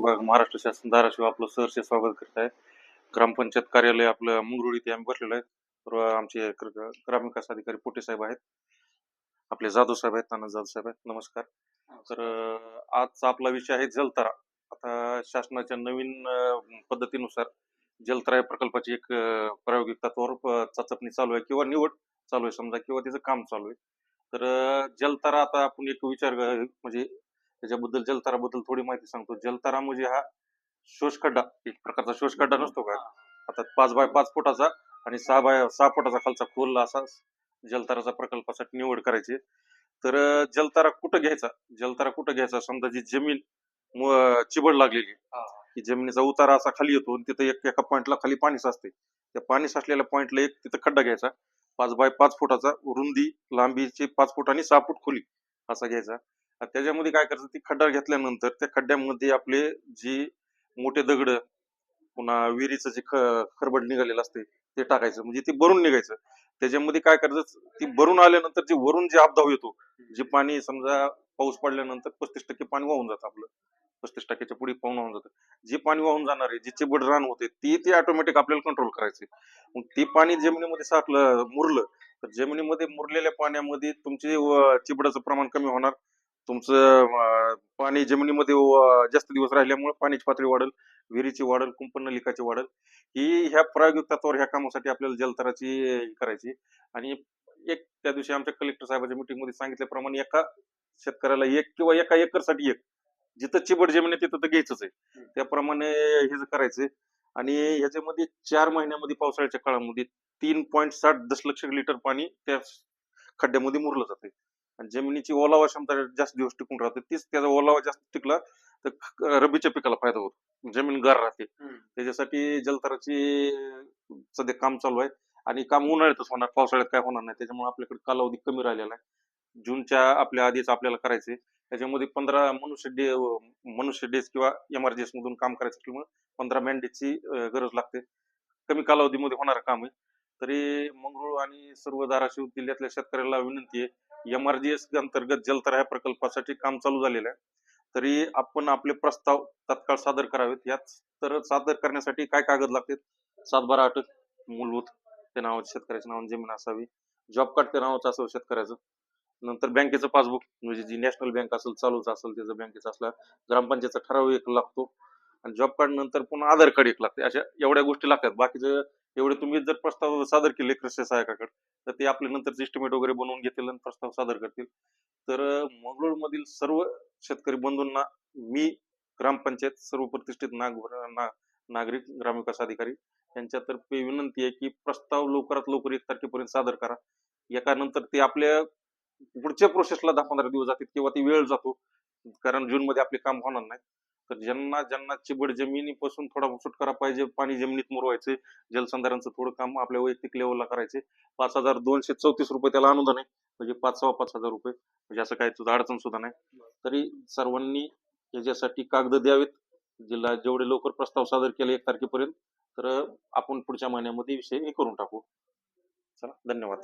विभाग महाराष्ट्र शासन धाराशिव आपलं सहर्ष स्वागत करत आहे. ग्रामपंचायत कार्यालय आपलं मुंगरुळ इथे आम्ही बसलेलो आहे. तर आमचे ग्रामविकास अधिकारी पोटे साहेब आहेत. आपले जाधव साहेब आहेत नाना जाधव साहेब आहेत. नमस्कार. तर आजचा आपला विषय आहे जलतारा. आता शासनाच्या नवीन पद्धतीनुसार जलतरा या प्रकल्पाची एक प्रायोगिक तत्वावर चाचपणी चालू आहे किंवा निवड चालू आहे. समजा किंवा त्याचं काम चालू आहे. तर जलतारा आता आपण एक विचार म्हणजे त्याच्याबद्दल जलताराबद्दल थोडी माहिती सांगतो. जलतारा म्हणजे हा शोषखड्डा एक प्रकारचा शोषखड्डा नसतो का? आता पाच बाय पाच फुटाचा आणि सहा बाय सहा फुटाचा खालचा खोल असा जलताराचा प्रकल्पासाठी निवड करायची. तर जलतारा कुठं घ्यायचा? जलतारा कुठं घ्यायचा? समजा जी जमीन चिबड लागलेली की जमिनीचा उतारा असा खाली येतो आणि तिथं एक एका पॉइंटला खाली पाणी साचते. त्या पाणी साचलेल्या पॉइंटला एक तिथं खड्डा घ्यायचा. पाच बाय पाच फुटाचा रुंदी लांबीची पाच फूट आणि सहा फूट खोली असा घ्यायचा. त्याच्यामध्ये काय करायचं ती खड्डा घेतल्यानंतर त्या खड्ड्यामध्ये आपले जी मोठे दगड पुन्हा विहिरीचं जे ख- खरबड निघालेलं असते ते टाकायचं. म्हणजे ते भरून निघायचं. त्याच्यामध्ये काय करायचं ती भरून आल्यानंतर जे वरून जे अपधाव येतो जे पाणी समजा पाऊस पडल्यानंतर पस्तीस टक्के पाणी वाहून जातं आपलं. पस्तीस टक्क्याच्या पुढे पाऊन वाहून जातं. जे पाणी वाहून जाणार आहे जे चिबड रान होते ती ते ऑटोमॅटिक आपल्याला कंट्रोल करायचे. मग ते पाणी जमिनीमध्ये साठलं मुरलं तर जमिनीमध्ये मुरलेल्या पाण्यामध्ये तुमचे चिबडाचं प्रमाण कमी होणार. तुमचं पाणी जमिनीमध्ये जास्त दिवस राहिल्यामुळे पाण्याची पातळी वाढेल विहिरीची वाढेल कुंपण नलिकाची वाढेल. ही ह्या प्रायोगिक तत्वावर ह्या कामासाठी आपल्याला जलतराची ही करायची. आणि एक त्या दिवशी आमच्या कलेक्टर साहेबांच्या मीटिंगमध्ये सांगितल्याप्रमाणे एका शेतकऱ्याला एक किंवा एका एकरसाठी एक जिथं चिबड जमीन आहे तिथं तर घ्यायचंच आहे. त्याप्रमाणे हे जे करायचंय आणि ह्याच्यामध्ये चार महिन्यामध्ये पावसाळ्याच्या काळामध्ये तीन पॉईंट साठ दशलक्ष लिटर पाणी त्या खड्ड्यामध्ये मुरलं जाते आणि जमिनीची ओलावा क्षमता जास्त दिवस टिकून राहते तीच त्याचा ओलावा जास्त टिकला तर रब्बीच्या पिकाला फायदा होतो. जमीन गार राहते. त्याच्यासाठी जलतराची सध्या काम चालू आहे आणि काम उन्हाळ्यातच होणार पावसाळ्यात काय होणार नाही. त्याच्यामुळे आपल्याकडे कालावधी कमी राहिलेला आहे. जूनच्या आपल्या आधीच आपल्याला करायचे त्याच्यामध्ये पंधरा मनुष्य डे मनुष्य डेज किंवा एमआरजीएस मधून काम करायचं असल्यामुळे पंधरा मॅनडेजची गरज लागते. कमी कालावधीमध्ये होणारं काम आहे. तरी मंगळूर आणि सर्व धाराशिव जिल्ह्यातल्या शेतकऱ्याला विनंती आहे एमआरजीएस अंतर्गत जलतरा या प्रकल्पासाठी काम चालू झालेलं आहे. तरी आपण आपले प्रस्ताव तत्काळ सादर करावेत. यात तर सादर करण्यासाठी काय कागद लागतात सातबारा अटक मूलभूत त्या नावावर शेतकऱ्याच्या नावाने जमीन असावी. जॉब कार्ड त्या नावाचं असावं शेतकऱ्याचं. नंतर बँकेचं पासबुक म्हणजे जी नॅशनल बँक असेल चालूच असेल त्याचं बँकेचं असला ग्रामपंचायतचा ठराव एक लागतो. आणि जॉब कार्ड नंतर पुन्हा आधार कार्ड एक लागते. अशा एवढ्या गोष्टी लागतात. बाकीचं एवढे तुम्ही जर प्रस्ताव सादर केले कृषी सहायकाकडे तर ते आपले नंतर एस्टिमेट वगैरे बनवून घेतील आणि प्रस्ताव सादर करतील. तर मंगळूर मधील सर्व शेतकरी बंधूंना मी ग्रामपंचायत सर्व प्रतिष्ठित नाग ना, नागरिक ग्रामविकास अधिकारी यांच्यातर्फे विनंती आहे की प्रस्ताव लवकरात लवकर एक तारखेपर्यंत सादर करा. एका नंतर ते आपल्या पुढच्या प्रोसेसला दहा पंधरा दिवस जातील किंवा ती वेळ जातो. कारण जून मध्ये आपले काम होणार नाही तर ज्यांना ज्यांना चिबड जमिनीपासून थोडा सुटकारा पाहिजे पाणी जमिनीत मुरवायचे जलसंधारणचं थोडं काम आपल्या वैयक्तिक लेवलला करायचे. पाच हजार दोनशे चौतीस रुपये त्याला अनुदान आहे म्हणजे पाच सव्वा पाच हजार रुपये. म्हणजे असं काय तुझं अडचण सुद्धा नाही. तरी सर्वांनी याच्यासाठी कागद द्यावेत. जिल्हा जेवढे लवकर प्रस्ताव सादर केले एक तारखेपर्यंत तर आपण पुढच्या महिन्यामध्ये विषय हे करून टाकू. चला धन्यवाद.